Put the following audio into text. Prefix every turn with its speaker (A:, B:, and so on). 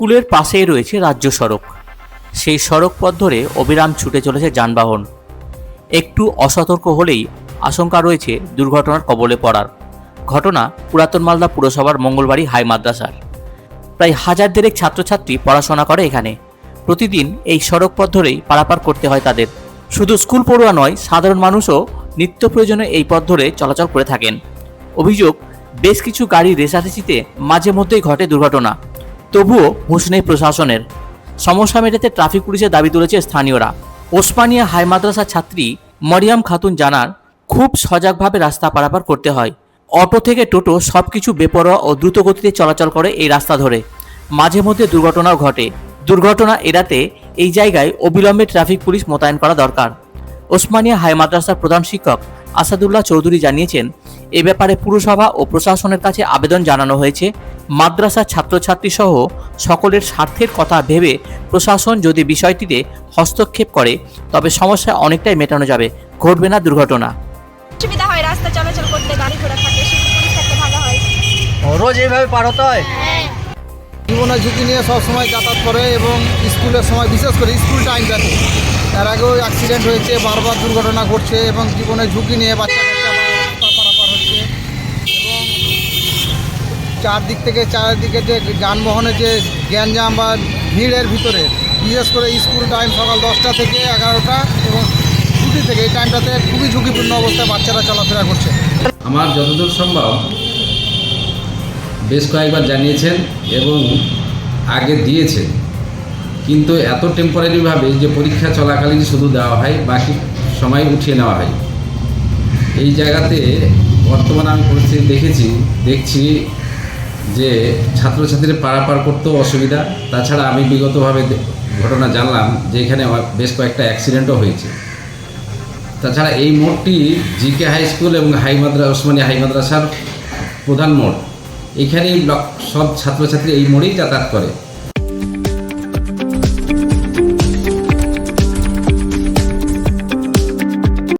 A: স্কুলের পাশেই রয়েছে রাজ্য সড়ক। সেই সড়ক পথ ধরে অবিরাম ছুটে চলেছে যানবাহন। একটু অসতর্ক হলেই আশঙ্কা রয়েছে দুর্ঘটনার কবলে পড়ার। ঘটনা পুরাতন মালদা পুরসভার মঙ্গলবাড়ি হাই মাদ্রাসার। প্রায় হাজার দেড়েক ছাত্রছাত্রী পড়াশোনা করে এখানে। প্রতিদিন এই সড়ক পথ ধরেই পারাপার করতে হয় তাদের। শুধু স্কুল পড়ুয়া নয়, সাধারণ মানুষও নিত্য প্রয়োজনে এই পথ ধরে চলাচল করে থাকেন। অভিযোগ, বেশ কিছু গাড়ি রেসারেসিতে মাঝে মধ্যেই ঘটে দুর্ঘটনা। তবুও হুঁশ নেই প্রশাসনের। সমস্যা মেটাতে ট্রাফিক পুলিশের দাবি তুলেছে স্থানীয়রা। ওসমানিয়া হাই মাদ্রাসার ছাত্রী মরিয়াম খাতুন জানার খুব সজাগভাবে রাস্তা পারাপার করতে হয়। অটো থেকে টোটো সব কিছু বেপরোয়া ও দ্রুত গতিতে চলাচল করে এই রাস্তা ধরে। মাঝে মধ্যে দুর্ঘটনাও ঘটে। দুর্ঘটনা এড়াতে এই জায়গায় অবিলম্বে ট্রাফিক পুলিশ মোতায়েন করা দরকার। ওসমানিয়া হাই মাদ্রাসার প্রধান শিক্ষক আসাদুল্লাহ চৌধুরী জানিয়েছেন, এ ব্যাপারে পুরসভা ও প্রশাসনের কাছে আবেদন জানানো হয়েছে। মাদ্রাসার ছাত্রছাত্রী সহ সকলের স্বার্থের কথা ভেবে প্রশাসন যদি বিষয়টিতে হস্তক্ষেপ করে তবে সমস্যা অনেকটাই মেটানো যাবে। ঘটবে না দুর্ঘটনা।
B: সুবিধা হয় রাস্তা চলাচল করতে গাড়ি ঘোড়া থাকে ভালো হয়।
C: রোজ এইভাবে পার হতে হয়।
D: জীবনের ঝুঁকি নিয়ে সব সময় যাতায়াত করে এবং স্কুলের সময় বিশেষ করে স্কুল টাইমটাতে। এর আগেও অ্যাক্সিডেন্ট হয়েছে বারবার দুর্ঘটনা ঘটছে এবং জীবনের ঝুঁকি নিয়ে বাচ্চা কাচ্চা রাস্তা পারাপার হচ্ছে এবং চারদিক থেকে, চারিদিকে যে যানবাহনের যে গ্যাঞ্জাম বা ভিড়ের ভিতরে, বিশেষ করে স্কুল টাইম সকাল দশটা থেকে এগারোটা এবং ছুটি থেকে, এই টাইমটাতে খুবই ঝুঁকিপূর্ণ অবস্থায় বাচ্চারা চলাফেরা করছে।
E: আমার যতদূর সম্ভব বেশ কয়েকবার জানিয়েছেন এবং আগে দিয়েছেন। কিন্তু এত টেম্পোরারিভাবে যে পরীক্ষা চলাকালীন শুধু দেওয়া হয়, বাকি সময় উঠিয়ে নেওয়া হয়। এই জায়গাতে বর্তমানে আমি পরিস্থিতি দেখেছি, দেখছি যে ছাত্রছাত্রীরা পারাপার করতেও অসুবিধা। তাছাড়া আমি বিগতভাবে ঘটনা জানলাম যে এখানে বেশ কয়েকটা অ্যাক্সিডেন্টও হয়েছে। তাছাড়া এই মোড়টি জিকে হাই স্কুল এবং হাই মাদ্রা ওসমানী হাই মাদ্রাসার প্রধান মোড়। এখানেই সব ছাত্রছাত্রী এই মোড়েই যাতায়াত করে।